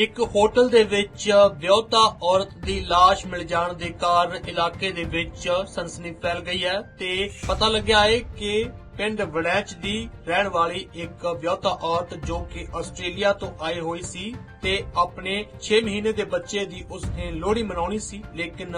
ਇੱਕ ਹੋਟਲ ਦੇ ਵਿੱਚ ਵਿਆਹੁਤਾ ਔਰਤ ਦੀ ਲਾਸ਼ ਮਿਲ ਜਾਣ ਦੇ ਕਾਰਨ ਇਲਾਕੇ ਦੇ ਵਿੱਚ ਸਨਸਨੀ ਫੈਲ ਗਈ ਹੈ ਤੇ ਪਤਾ ਲੱਗਿਆ ਹੈ ਕਿ ਪਿੰਡ ਵੜੈਚ ਦੀ ਰਹਿਣ ਵਾਲੀ ਇੱਕ ਵਿਆਹੁਤਾ ਔਰਤ ਜੋ ਕਿ ਆਸਟ੍ਰੇਲੀਆ ਤੋਂ ਆਈ ਹੋਈ ਸੀ ਤੇ ਆਪਣੇ 6 ਮਹੀਨੇ ਦੇ ਬੱਚੇ ਦੀ ਉਸਨੇ ਲੋਹੜੀ ਮਨਾਉਣੀ ਸੀ, ਲੇਕਿਨ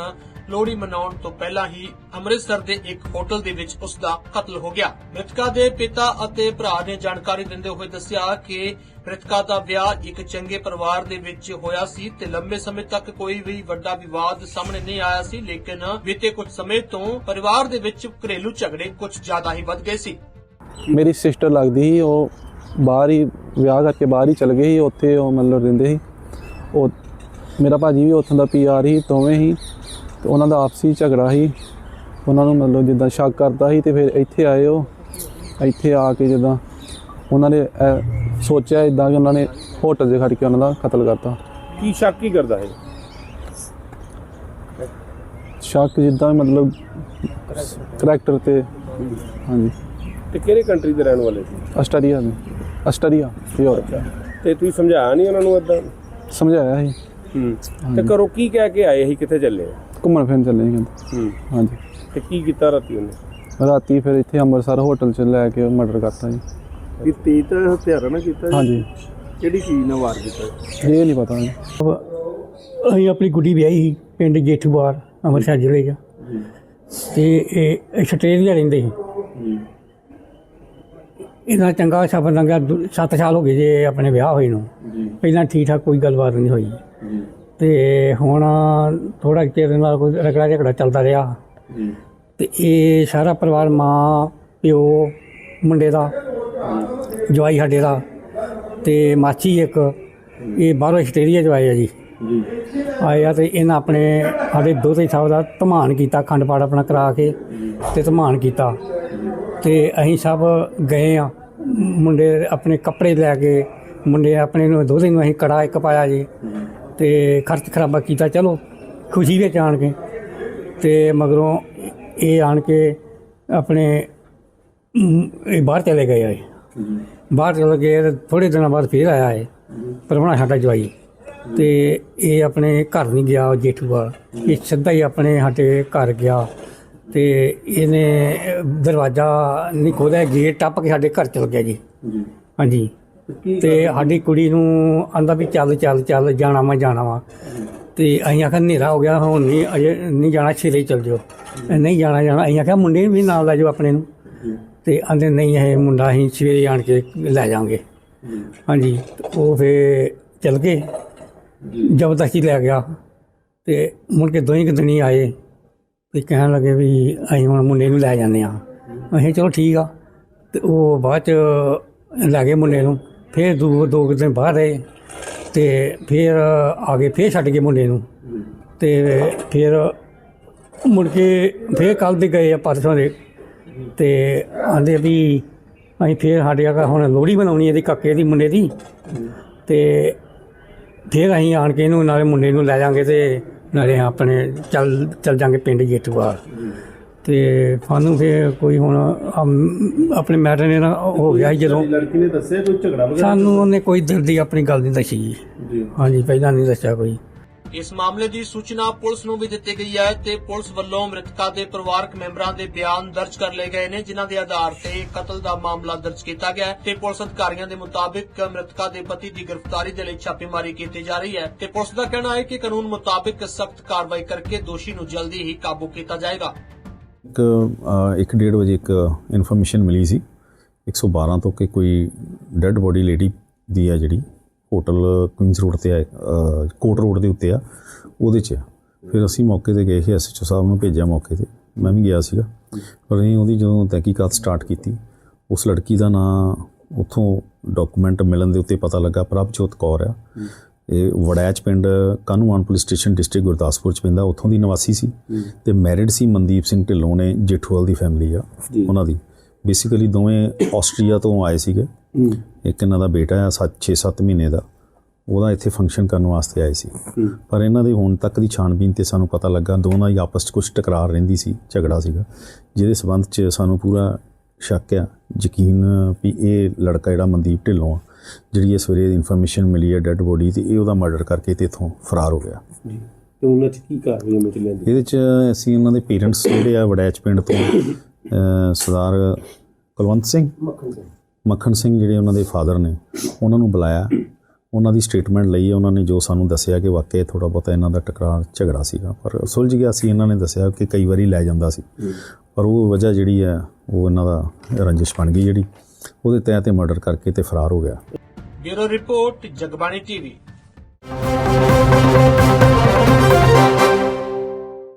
ਲੋਹੜੀ ਮਨਾਉਣ ਤੋਂ ਪਹਿਲਾਂ ਹੀ ਅੰਮ੍ਰਿਤਸਰ ਦੇ ਇੱਕ ਹੋਟਲ ਦੇ ਵਿੱਚ ਉਸ ਦਾ ਕਤਲ ਹੋ ਗਿਆ। ਮ੍ਰਿਤਕਾ ਦੇ ਪਿਤਾ ਅਤੇ ਭਰਾ ਨੇ ਜਾਣਕਾਰੀ ਦਿੰਦੇ ਹੋਏ ਦੱਸਿਆ ਕਿ ਮ੍ਰਿਤਕਾ ਦਾ ਵਿਆਹ ਇੱਕ ਚੰਗੇ ਪਰਿਵਾਰ ਦੇ ਵਿੱਚ ਹੋਇਆ ਸੀ ਤੇ ਲੰਬੇ ਸਮੇਂ ਤੱਕ ਕੋਈ ਵੀ ਵੱਡਾ ਵਿਵਾਦ ਸਾਹਮਣੇ ਨਹੀਂ ਆਇਆ ਸੀ, ਲੇਕਿਨ ਬੀਤੇ ਕੁਝ ਸਮੇਂ ਤੋਂ ਪਰਿਵਾਰ ਦੇ ਵਿੱਚ ਘਰੇਲੂ ਝਗੜੇ ਕੁਝ ਜ਼ਿਆਦਾ ਹੀ ਵੱਧ ਗਏ ਸੀ। ਮੇਰੀ ਸਿਸਟਰ ਲੱਗਦੀ ਸੀ, ਉਹ ਬਾਹਰ ਹੀ ਵਿਆਹ ਕਰਕੇ ਬਾਹਰ ਹੀ ਚਲ ਗਏ ਸੀ ਉੱਥੇ ਉਹ ਮਤਲਬ ਰਹਿੰਦੇ ਸੀ। ਉਹ ਮੇਰਾ ਭਾਜੀ ਵੀ ਉੱਥੋਂ ਦਾ ਪੀਆਰ ਹੀ ਦੋਵੇਂ ਹੀ। ਤੇ ਉਹਨਾਂ ਦਾ ਆਪਸੀ ਝਗੜਾ ਸੀ। ਉਹਨਾਂ ਨੂੰ ਮਤਲਬ ਜਿੱਦਾਂ ਸ਼ੱਕ ਕਰਦਾ ਸੀ ਤੇ ਫਿਰ ਇੱਥੇ ਆਏ ਉਹ। ਇੱਥੇ ਆ ਕੇ ਜਿੱਦਾਂ ਉਹਨਾਂ ਨੇ ਸੋਚਿਆ ਇਦਾਂ ਕਿ ਉਹਨਾਂ ਨੇ ਹੋਟਲ 'ਚ ਖੜ ਕੇ ਉਹਨਾਂ ਦਾ ਕਤਲ ਕਰਤਾ। ਕੀ ਸ਼ੱਕ ਕੀ ਕਰਦਾ ਹੈ ਸ਼ੱਕ ਜਿੱਦਾਂ ਮਤਲਬ ਕਰੈਕਟਰ ਤੇ। ਹਾਂਜੀ। ਤੇ ਕਿਹੜੇ ਕੰਟਰੀ ਦੇ ਰਹਿਣ ਵਾਲੇ ਸੀ? ਅਸਟਰੀਆ ਦੇ। Austria Europe. ਤੇ ਤੁਸੀਂ ਸਮਝਾਇਆ ਨਹੀਂ ਉਹਨਾਂ ਨੂੰ ਇਦਾਂ ਸਮਝਾਇਆ ਸੀ। ਹੂੰ। ਤੇ ਕਰੋ ਕੀ ਕਹਿ ਕੇ ਆਏ ਸੀ? ਕਿੱਥੇ ਚੱਲੇ? ਘੁੰਮਣ ਫਿਰਨ ਚੱਲੇ ਸੀ ਕਹਿੰਦੇ। ਹੂੰ। ਹਾਂਜੀ। ਤੇ ਕੀ ਕੀਤਾ ਰਾਤੀ ਉਹਨੇ? ਰਾਤੀ ਫਿਰ ਇੱਥੇ ਅੰਮ੍ਰਿਤਸਰ ਹੋਟਲ 'ਚ ਲੈ ਕੇ ਮਰਡਰ ਕਰਤਾ ਜੀ। ਇਹ ਤੇਜ਼ ਹਥਿਆਰਾਂ ਨਾਲ ਕੀਤਾ ਜੀ? ਹਾਂਜੀ। ਕਿਹੜੀ ਚੀਜ਼ ਨਾਲ ਵਾਰ ਕੀਤਾ? ਇਹ ਨਹੀਂ ਪਤਾ ਜੀ। ਅਸੀਂ ਆਪਣੀ ਗੁੱਡੀ ਵਿਆਹੀ ਸੀ ਪਿੰਡ ਜੇਠੂਵਾਲ ਅੰਮ੍ਰਿਤਸਰ ਜ਼ਿਲ੍ਹੇ 'ਚ। ਤੇ ਇਹ ਆਸਟ੍ਰੇਲੀਆ ਰਹਿੰਦੇ ਸੀ। ਇਹਨਾਂ ਚੰਗਾ ਸਫਰ ਲੰਘਿਆ 7 ਸਾਲ ਹੋ ਗਏ ਜੇ ਆਪਣੇ ਵਿਆਹ ਹੋਏ ਨੂੰ। ਪਹਿਲਾਂ ਠੀਕ ਠਾਕ ਕੋਈ ਗੱਲਬਾਤ ਨਹੀਂ ਹੋਈ। ਤੇ ਹੁਣ ਥੋੜਾ ਚਿਰ ਨਾਲ ਕੋਈ ਰਗੜਾ ਝਗੜਾ ਚੱਲਦਾ ਰਿਹਾ। ਤੇ ਇਹ ਸਾਰਾ ਪਰਿਵਾਰ ਮਾਂ ਪਿਓ ਮੁੰਡੇ ਦਾ ਜਵਾਈ ਸਾਡੇ ਦਾ ਤੇ ਮਾਚੀ ਇੱਕ ਇਹ ਬਾਹਰੋਂ ਆਸਟ੍ਰੇਲੀਆ ਚ ਆਏ ਆ ਜੀ। ਆਏ ਆ ਤੇ ਇਹਨਾਂ ਆਪਣੇ ਸਾਡੇ ਦੋਤੇ ਸਾਹਿਬ ਦਾ ਧਮਾਨ ਕੀਤਾ ਖੰਡ ਪਾਠ ਆਪਣਾ ਕਰਾ ਕੇ ਤੇ ਧਮਾਨ ਕੀਤਾ। ਤੇ ਅਸੀਂ ਸਭ ਗਏ ਆ ਮੁੰਡੇ ਆਪਣੇ ਕੱਪੜੇ ਲੈ ਕੇ, ਮੁੰਡੇ ਆਪਣੇ ਨੂੰ ਦੋਤੇ ਨੂੰ ਅਸੀਂ ਕੜਾ ਇੱਕ ਪਾਇਆ ਜੀ। ਤੇ ਖਰਚ ਖਰਾਬਾ ਕੀਤਾ, ਚਲੋ, ਖੁਸ਼ੀ ਵਿੱਚ ਆਣ ਕੇ। ਤੇ ਮਗਰੋਂ ਇਹ ਆਣ ਕੇ ਆਪਣੇ, ਇਹ ਬਾਹਰ ਚਲੇ ਗਏ ਆ ਬਾਹਰ ਚਲੇ ਗਏ ਥੋੜੇ ਦਿਨਾਂ ਬਾਅਦ ਫੇਰ ਆਇਆ ਹੈ ਪਰਮਣਾ ਸਾਡਾ ਜਵਾਈ। ਤੇ ਇਹ ਆਪਣੇ ਘਰ ਨਹੀਂ ਗਿਆ ਜੇਠੂਵਾਲ ਇਹ ਸਿੱਧਾ ਹੀ ਆਪਣੇ ਸਾਡੇ ਘਰ ਗਿਆ। ਤੇ ਇਹਨੇ ਦਰਵਾਜ਼ਾ ਨਹੀਂ ਖੋਲ੍ਹਿਆ ਗੇਟ ਟੱਪ ਕੇ ਸਾਡੇ ਘਰ ਚਲ ਗਿਆ ਜੀ। ਹਾਂਜੀ। ਤੇ ਸਾਡੀ ਕੁੜੀ ਨੂੰ ਆਂਦਾ ਵੀ ਚੱਲ ਚੱਲ ਚੱਲ ਜਾਣਾ ਵਾ ਜਾਣਾ ਵਾ। ਤੇ ਅਸੀਂ ਆਖਿਆ ਹਨੇਰਾ ਹੋ ਗਿਆ ਹੁਣ ਨਹੀਂ ਅਜੇ ਨਹੀਂ ਜਾਣਾ ਹੀ ਚੱਲ ਜਾਓ। ਨਹੀਂ ਜਾਣਾ ਜਾਣਾ। ਅਸੀਂ ਆਖਿਆ ਮੁੰਡੇ ਵੀ ਨਾਲ ਲੈ ਜਾਓ ਆਪਣੇ ਨੂੰ। ਤੇ ਆਂਦੇ ਨਹੀਂ ਇਹ ਮੁੰਡਾ ਅਸੀਂ ਸਵੇਰੇ ਆਣ ਕੇ ਲੈ ਜਾਾਂਗੇ ਹਾਂਜੀ। ਉਹ ਫੇ ਚਲ ਗਏ। ਜ਼ਬਰਦਸਤੀ ਲੈ ਗਿਆ। ਤੇ ਮੁੜ ਕੇ ਦੋਹੀਂ ਕੁ ਦਿਨੀ ਆਏ। ਤੇ ਕਹਿਣ ਲੱਗੇ ਵੀ ਅਸੀਂ ਹੁਣ ਮੁੰਡੇ ਨੂੰ ਲੈ ਜਾਂਦੇ ਆ ਅਸੀਂ ਚਲੋ ਠੀਕ ਆ। ਤੇ ਉਹ ਬਾਅਦ ਚ ਲੈ ਗਏ ਮੁੰਡੇ ਨੂੰ। ਫੇਰ ਦੋ ਦੋ ਕੁ ਦਿਨ ਬਾਹਰ ਰਹੇ ਤੇ ਫੇਰ ਆ ਗਏ, ਫੇਰ ਛੱਡ ਗਏ ਮੁੰਡੇ ਨੂੰ। ਤੇ ਫੇਰ ਮੁੜ ਕੇ ਫੇਰ ਕੱਲ ਦੇ ਗਏ ਆ ਪਰਸੋਂ ਦੇ। ਤੇ ਆਂਦੇ ਵੀ ਅਸੀਂ ਫੇਰ ਸਾਡੇ ਆ ਹੁਣ ਲੋਹੜੀ ਬਣਾਉਣੀ ਇਹਦੀ ਕੱਕੇ ਦੀ, ਮੁੰਡੇ ਦੀ। ਤੇ ਫੇਰ ਅਸੀਂ ਆਣ ਕੇ ਇਹਨੂੰ ਨਾਲੇ ਮੁੰਡੇ ਨੂੰ ਲੈ ਜਾਾਂਗੇ ਤੇ ਨਾਲੇ ਆਪਣੇ ਚੱਲ ਚੱਲ ਜਾਾਂਗੇ ਪਿੰਡ ਜੇਤੂਵਾਲ। ਤੇ ਸਾਨੂੰ ਫੇਰ ਕੋਈ ਹੁਣ ਅਮ, ਆਪਣੇ ਮੈਟਰ ਨੇ ਨਾ ਹੋ ਗਿਆ ਸੀ ਜਦੋਂ ਲੜਕੀ ਨੇ ਦੱਸਿਆ ਕੋਈ ਝਗੜਾ ਵਗੈਰਾ? ਸਾਨੂੰ ਉਹਨੇ ਕੋਈ ਦਿਲ ਦੀ ਆਪਣੀ ਗੱਲ ਨਹੀਂ ਦੱਸੀ ਜੀ। ਜੀ। ਹਾਂਜੀ ਪਹਿਲਾਂ ਨਹੀਂ ਦੱਸਿਆ ਕੋਈ। ਇਸ ਮਾਮਲੇ ਦੀ ਸੂਚਨਾ ਪੁਲਿਸ ਨੂੰ ਵੀ ਦਿੱਤੀ ਗਈ ਹੈ ਤੇ ਪੁਲਿਸ ਵੱਲੋਂ ਮ੍ਰਿਤਕਾ ਦੇ ਪਰਿਵਾਰਕ ਮੈਂਬਰਾਂ ਦੇ ਬਿਆਨ ਦਰਜ ਕਰ ਲਏ ਗਏ ਨੇ ਜਿਨ੍ਹਾਂ ਦੇ ਆਧਾਰ ਤੇ ਕਤਲ ਦਾ ਮਾਮਲਾ ਦਰਜ ਕੀਤਾ ਗਿਆ ਤੇ ਪੁਲਿਸ ਅਧਿਕਾਰੀਆਂ ਦੇ ਮੁਤਾਬਿਕ ਮ੍ਰਿਤਕਾ ਦੇ ਪਤੀ ਦੀ ਗ੍ਰਿਫਤਾਰੀ ਦੇ ਲਈ ਛਾਪੇਮਾਰੀ ਕੀਤੀ ਜਾ ਰਹੀ ਹੈ ਤੇ ਪੁਲਿਸ ਦਾ ਕਹਿਣਾ ਹੈ ਕਿ ਕਾਨੂੰਨ ਮੁਤਾਬਿਕ ਸਖਤ ਕਾਰਵਾਈ ਕਰਕੇ ਦੋਸ਼ੀ ਨੂੰ ਜਲਦੀ ਹੀ ਕਾਬੂ ਕੀਤਾ ਜਾਏਗਾ। ਇੱਕ ਅ, ਇੱਕ ਡੇਢ ਵਜੇ ਇੱਕ ਇਨਫੋਰਮੇਸ਼ਨ ਮਿਲੀ ਸੀ 112 ਤੋਂ ਕਿ ਕੋਈ ਡੈੱਡ ਬੋਡੀ ਲੇਡੀ ਦੀ ਆ ਜਿਹੜੀ। ਹੋਟਲ ਕੁਇਨਸ ਰੋਡ ਤੇ ਆ ਅ, ਕੋਟ ਰੋਡ ਦੇ ਉੱਤੇ ਆ ਉਹਦੇ 'ਚ। ਫਿਰ ਅਸੀਂ ਮੌਕੇ ਤੇ ਗਏ ਸੀ ਐਸਐਚਓ ਸਾਹਿਬ ਨੂੰ ਭੇਜਿਆ ਮੌਕੇ ਤੇ। ਮੈਂ ਵੀ ਗਿਆ ਸੀਗਾ। ਪਰ ਅਸੀਂ ਉਹਦੀ ਜਦੋਂ ਤਹਿਕੀਕਾਤ ਸਟਾਰਟ ਕੀਤੀ ਉਸ ਲੜਕੀ ਦਾ ਨਾਂ ਉੱਥੋਂ ਡਾਕੂਮੈਂਟ ਮਿਲਣ ਦੇ ਉੱਤੇ ਪਤਾ ਲੱਗਾ ਪ੍ਰਭਜੋਤ ਕੌਰ ਆ। ਇਹ ਵੜੈਚ ਪਿੰਡ Kanuwan police station district Gurdaspur ਚ ਪੈਂਦਾ ਉੱਥੋਂ ਦੀ ਨਿਵਾਸੀ ਸੀ। ਤੇ ਮੈਰਿਡ ਸੀ ਮਨਦੀਪ ਸਿੰਘ ਢਿੱਲੋਂ ਨੇ ਜੇਠੂਵਾਲ ਦੀ ਫੈਮਿਲੀ ਆ ਉਹਨਾਂ ਦੀ। ਬੇਸਿਕਲੀ ਦੋਵੇਂ ਆਸਟਰੀਆ ਤੋਂ ਆਏ ਸੀਗੇ। ਇੱਕ ਇਹਨਾਂ ਦਾ ਬੇਟਾ ਆ 6-7 ਮਹੀਨੇ ਦਾ। ਉਹਦਾ ਇੱਥੇ ਫੰਕਸ਼ਨ ਕਰਨ ਵਾਸਤੇ ਆਏ ਸੀ। ਪਰ ਇਹਨਾਂ ਦੇ ਹੁਣ ਤੱਕ ਦੀ ਛਾਣਬੀਨ ਤੇ ਸਾਨੂੰ ਪਤਾ ਲੱਗਾ ਦੋਨਾਂ ਦੀ ਆਪਸ 'ਚ ਕੁਝ ਟਕਰਾਰ ਰਹਿੰਦੀ ਸੀ ਝਗੜਾ ਸੀਗਾ। ਜਿਹਦੇ ਸਬੰਧ 'ਚ ਸਾਨੂੰ ਪੂਰਾ ਸ਼ੱਕ ਆ ਯਕੀਨ ਵੀ ਇਹ ਲੜਕਾ ਜਿਹੜਾ ਮਨਦੀਪ ਢਿੱਲੋਂ ਆ ਜਿਹੜੀ ਇਹ ਸਵੇਰੇ ਇਨਫੋਰਮੇਸ਼ਨ ਮਿਲੀ ਹੈ ਡੈੱਡ ਬੋਡੀ ਤੇ ਇਹ ਉਹਦਾ ਮਰਡਰ ਕਰਕੇ ਤੇ ਇਥੋਂ ਫਰਾਰ ਹੋ ਗਿਆ। ਜੀ। ਤੇ ਉਹਨਾਂ 'ਚ ਕੀ ਕਾਰਵਾਈ ਅਮਲ ਚ ਲਿਆਂਦੀ? ਇਹਦੇ ਚ ਅਸੀਂ ਉਹਨਾਂ ਦੇ ਪੇਰੈਂਟਸ ਜਿਹੜੇ ਆ ਵੜੈਚ ਪਿੰਡ ਤੋਂ ਸਰਦਾਰ ਕੁਲਵੰਤ ਸਿੰਘ? ਮੱਖਣ ਸਿੰਘ ਜਿਹੜੇ ਉਹਨਾਂ ਦੇ ਫਾਦਰ ਨੇ, ਉਹਨਾਂ ਨੂੰ ਬੁਲਾਇਆ। ਉਹਨਾਂ ਦੀ ਸਟੇਟਮੈਂਟ ਲਈ ਉਹਨਾਂ ਨੇ ਜੋ ਸਾਨੂੰ ਦੱਸਿਆ ਕਿ ਵਾਕਿਆ ਥੋੜਾ ਬਹੁਤਾ ਇਹਨਾਂ ਦਾ ਟਕਰਾਅ, ਝਗੜਾ ਸੀਗਾ। ਪਰ ਸੁਲਝ ਗਿਆ ਸੀ, ਇਹਨਾਂ ਨੇ ਦੱਸਿਆ ਕਿ ਕਈ ਵਾਰੀ ਲੈ ਜਾਂਦਾ ਸੀ। ਪਰ ਉਹ ਵਜ੍ਹਾ ਜਿਹੜੀ ਹੈ ਉਹ ਇਹਨਾਂ ਦਾ ਰੰਜਿਸ਼ ਬਣ ਗਈ ਜਿਹੜੀ। ਉਹਦੇ ਤਹਿਤ ਇਹ ਮਰਡਰ ਕਰਕੇ ਤੇ ਫਰਾਰ ਹੋ ਗਿਆ। Bureau report, Jagbani TV.